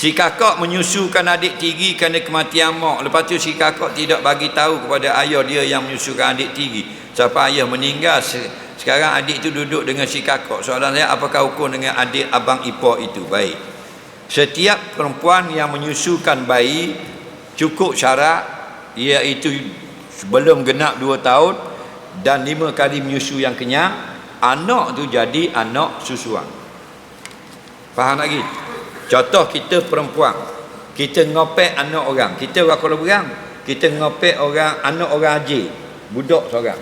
Si kakak menyusukan adik tiri kerana kematian mak. Lepas tu si kakak tidak bagi tahu kepada ayah dia yang menyusukan adik tiri. Sampai ayah meninggal. Sekarang adik itu duduk dengan si kakak. Soalan saya, apakah hukum dengan adik abang ipar itu? Baik. Setiap perempuan yang menyusukan bayi cukup syarat iaitu sebelum genap 2 tahun dan 5 kali menyusu yang kenyang, anak tu jadi anak susuan. Faham lagi? Contoh kita perempuan. Kita ngopek anak orang. Kita orang kalau berang. Kita ngopek orang anak orang haji. Budak seorang.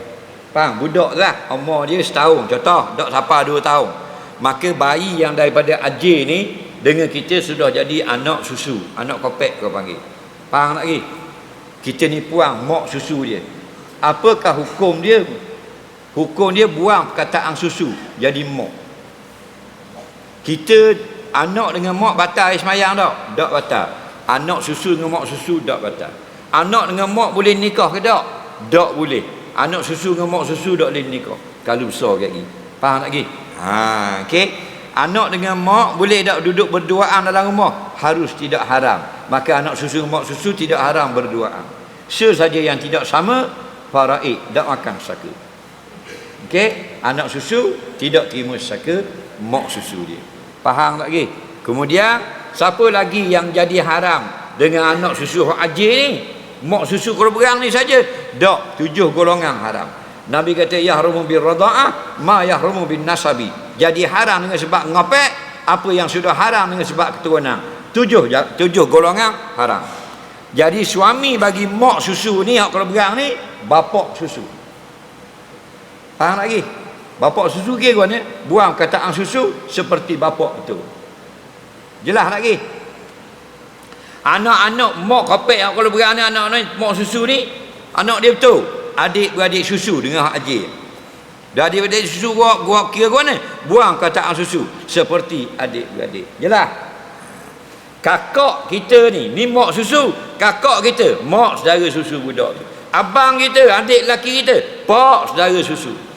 Faham? Budak lah. Umur dia setahun. Contoh. Tak sampai dua tahun. Maka bayi yang daripada haji ni. Dengan kita sudah jadi anak susu. Anak kopek kau panggil. Faham lagi? Kita ni puang mok susu dia. Apakah hukum dia? Hukum dia buang perkataan susu. Jadi mok. Kita anak dengan mak batal air semayang tak? Tak batal. Anak susu dengan mak susu tak batal. Anak dengan mak boleh nikah ke tak? Tak boleh. Anak susu dengan mak susu tak boleh nikah. Kalau besar lagi. Faham lagi? Ha, okey. Anak dengan mak boleh tak duduk berduaan dalam rumah? Harus tidak haram. Maka anak susu dengan mak susu tidak haram berduaan. Sesaja yang tidak sama, faraid, tak makan saka. Okey, anak susu tidak terima saka mak susu dia. Faham tak lagi? Kemudian siapa lagi yang jadi haram dengan anak susu hak ajir ni? Mak susu kalau ni saja. Dak, tujuh golongan haram. Nabi kata yahrumu bir rada'ah ma yahrumu bin nasabi. Jadi haram dengan sebab ngapek apa yang sudah haram dengan sebab keturunan. Tujuh tujuh golongan haram. Jadi suami bagi mak susu ni hak berang ni bapak susu. Faham lagi? Bapak susu ke kan ya? Buang kataan susu seperti bapak itu. Jelas lagi. Anak-anak mak kapek yang kalau beranak anak-anak mak susu ni, anak dia betul. Adik beradik susu dengan hak ajir. Dah adik beradik susu gua gua kira gua ni, buang kataan susu seperti adik beradik. Jelas. Kakak kita ni, ni mak susu, kakak kita, mak saudara susu budak tu. Abang kita, adik lelaki kita, pak saudara susu.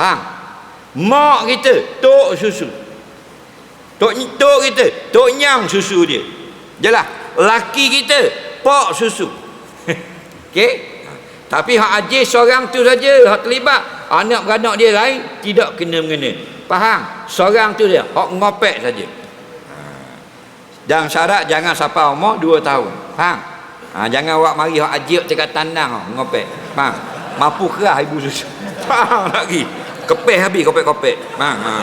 Faham? Mak kita tok susu. Tok tok kita tok nyang susu dia. Jelas. Laki kita pak susu. Okey? Tapi hak ajis seorang tu saja hak terlibat. Anak beranak dia lain tidak kena mengena. Faham? Seorang tu dia hak ngopek saja. Dan syarat jangan sampai umur 2 tahun. Faham? Ha, jangan awak mari hak ajik cakap tandang ngopek. Faham? Mampu kerah ibu susu. Faham lagi? กระเปะฮะพี่กระเปะกระเปะมากอ่า